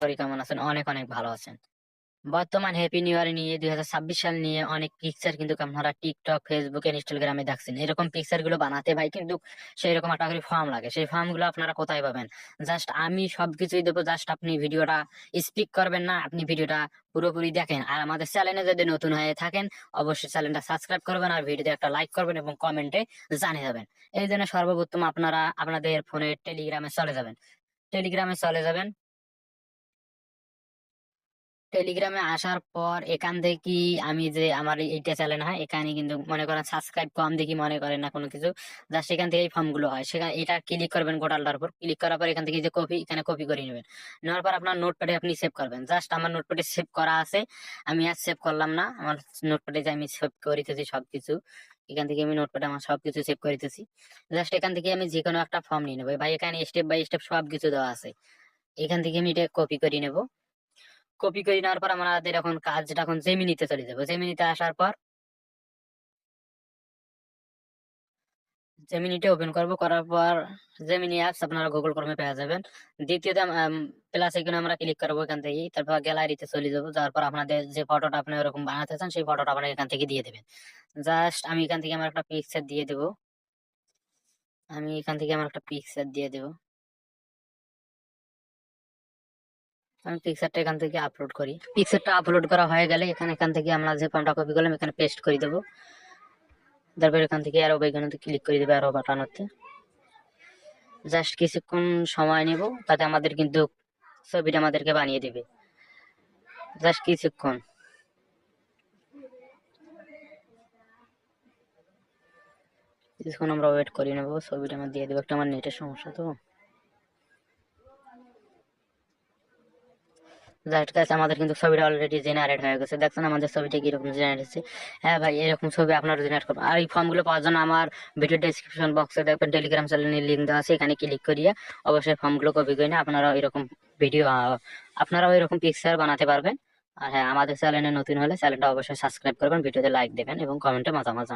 করি কেমন আছেন, অনেক অনেক ভালো আছেন। বর্তমান হ্যাপি নিউ ইয়ার নিয়ে দুই সাল নিয়ে অনেক পিকচার কিন্তু আপনারা টিকটক ফেসবুক ইনস্টাগ্রামে দেখছেন। এরকম পিকচারগুলো বানাতে ভাই কিন্তু সেই রকম একটা করে ফর্ম লাগে। সেই ফর্মগুলো আপনারা কোথায় পাবেন? জাস্ট আমি সবকিছুই দেবো জাস্ট আপনি ভিডিওটা স্পিক করবেন না, আপনি ভিডিওটা পুরোপুরি দেখেন। আর আমাদের চ্যানেলে যদি নতুন হয়ে থাকেন, অবশ্যই চ্যানেলটা সাবস্ক্রাইব করবেন আর ভিডিওতে একটা লাইক করবেন এবং কমেন্টে জানিয়ে যাবেন। এই জন্য সর্বপ্রথম আপনারা আপনাদের ফোনে টেলিগ্রামে চলে যাবেন। টেলিগ্রামে চলে যাবেন। টেলিগ্রামে আসার পর এখান থেকে আমি যে আমার এইটা চ্যানেল হয়, এখানে কিন্তু মনে করেন সাবস্ক্রাইব কম দেখি মনে করেন না কোনো কিছু। জাস্ট এখান থেকে এই ফর্মগুলো হয়। সেখানে এটা ক্লিক করবেন গোটালটার উপর। ক্লিক করার পর এখান থেকে যে কপি এখানে কপি করে নেবেন। নেওয়ার পর আপনার নোটপ্যাডে আপনি সেভ করবেন। জাস্ট আমার নোটপ্যাডে সেভ করা আছে। আমি আর সেভ করলাম না। আমার নোটপ্যাডে যে আমি সেভ করিতেছি সবকিছু, এখান থেকে আমি নোটপ্যাডে আমার সবকিছু সেভ করিতেছি। জাস্ট এখান থেকে আমি যে কোনো একটা ফর্ম নিয়ে নেব। ভাই, এখানে স্টেপ বাই স্টেপ সবকিছু দেওয়া আছে। এখান থেকে আমি এটা কপি করে নেব। কপি করে নেওয়ার পর আমাদের এখন কাজটা এখন জেমিনিতে চলে যাব। জেমিনিতে আসার পর জেমিনিটা ওপেন করব। করার পর জেমিনি অ্যাপস আপনারা গুগল ক্রমে পেয়ে যাবেন। দ্বিতীয়তে প্লাস এখানে আমরা ক্লিক করব এখান থেকে তারপর গ্যালারিতে চলে যাব। যাওয়ার পর আপনাদের যে ফটোটা আপনি ওরকম বানাতে চান, সেই ফটোটা আপনারা এখান থেকে দিয়ে দেবেন। জাস্ট আমি এখান থেকে আমার একটা পিকচার দিয়ে দেবো। আমি এখান থেকে আমার একটা পিকচার দিয়ে দেবো। আমি পিকচারটা এখান থেকে আপলোড করি। পিকচারটা আপলোড করা হয়ে গেলে এখানে এখান থেকে আমরা যে ফর্মটা কপি করলাম, এখানে পেস্ট করে দেবো। তারপর এখান থেকে আরও বেগুনতে ক্লিক করে দেবে আরও বাটনতে জাস্ট কিছুক্ষণ সময় নেব, তাতে আমাদের কিন্তু ছবিটা আমাদেরকে বানিয়ে দেবে। জাস্ট কিছুক্ষণ। কিছুক্ষণ আমরা ওয়েট করে নেব, ছবিটা আমার দিয়ে দেবো। একটা আমার নেটের সমস্যা তো। জাস্ট গাছ আমাদের কিন্তু ছবিটা অলরেডি জেনারেট হয়ে গেছে। দেখছেন আমাদের ছবিটা কীরকম জেনারেট হচ্ছে হ্যাঁ ভাই, এরকম ছবি আপনারা জেনারেট করবেন আর এই ফর্মগুলো পাওয়ার জন্য আমার ভিডিও ডেসক্রিপশন বক্সে দেখবেন টেলিগ্রাম চ্যানেলের লিঙ্ক দেওয়া আছে, এখানে ক্লিক করিয়ে অবশ্যই ফর্মগুলো কপি করে নিয়ে আপনারা এরকম ভিডিও আপনারাও এরকম পিকচার বানাতে পারবেন। আর হ্যাঁ আমাদের চ্যানেলে নতুন হলে চ্যানেলটা অবশ্যই সাবস্ক্রাইব করবেন ভিডিওতে লাইক দেবেন এবং কমেন্টে মতামত।